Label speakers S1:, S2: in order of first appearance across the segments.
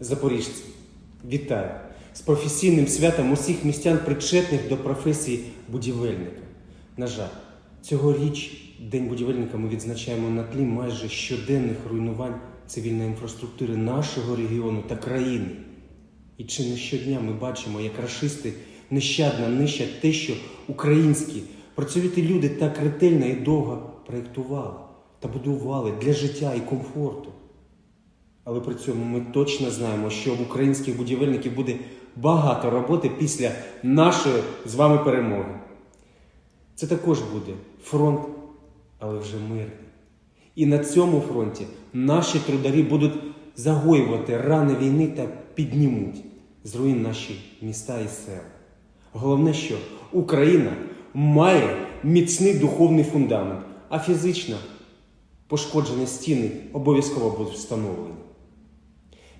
S1: Запоріжці, вітаю з професійним святом усіх містян, причетних до професії будівельника. На жаль, цьогоріч День будівельника ми відзначаємо на тлі майже щоденних руйнувань цивільної інфраструктури нашого регіону та країни. І чи не щодня ми бачимо, як рашисти нещадно нищать те, що українські працьовиті люди так ретельно і довго проєктували та будували для життя і комфорту. Але при цьому ми точно знаємо, що в українських будівельників буде багато роботи після нашої з вами перемоги. Це також буде фронт, але вже мирний. І на цьому фронті наші трударі будуть загоювати рани війни та піднімуть з руїн наші міста і села. Головне, що Україна має міцний духовний фундамент, а фізично пошкоджені стіни обов'язково будуть встановлені.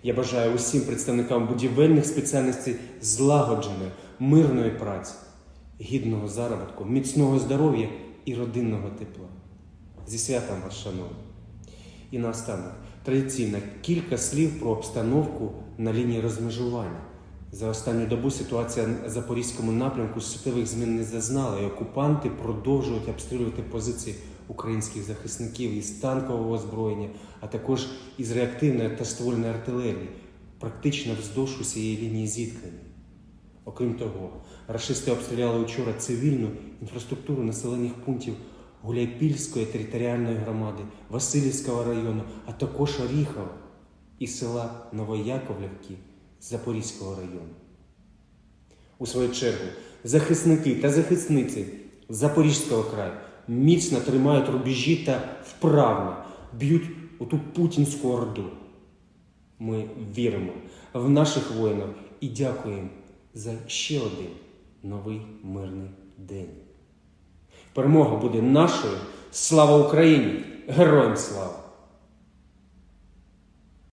S1: Я бажаю усім представникам будівельних спеціальностей злагодженої, мирної праці, гідного заробітку, міцного здоров'я і родинного тепла. Зі святом вас, шановні! І наостанок, традиційно кілька слів про обстановку на лінії розмежування. За останню добу ситуація на Запорізькому напрямку суттєвих змін не зазнала, і окупанти продовжують обстрілювати позиції українських захисників із танкового озброєння, а також із реактивної та ствольної артилерії, практично вздовж усієї лінії зіткнення. Окрім того, рашисти обстріляли вчора цивільну інфраструктуру населених пунктів Гуляйпільської територіальної громади, Васильівського району, а також Оріхова і села Новояковлівки Запорізького району. У свою чергу, захисники та захисниці Запорізького краю міцно тримають рубежі та вправно б'ють у ту путінську орду. Ми віримо в наших воїнів і дякуємо за ще один новий мирний день. Перемога буде нашою. Слава Україні! Героям слава!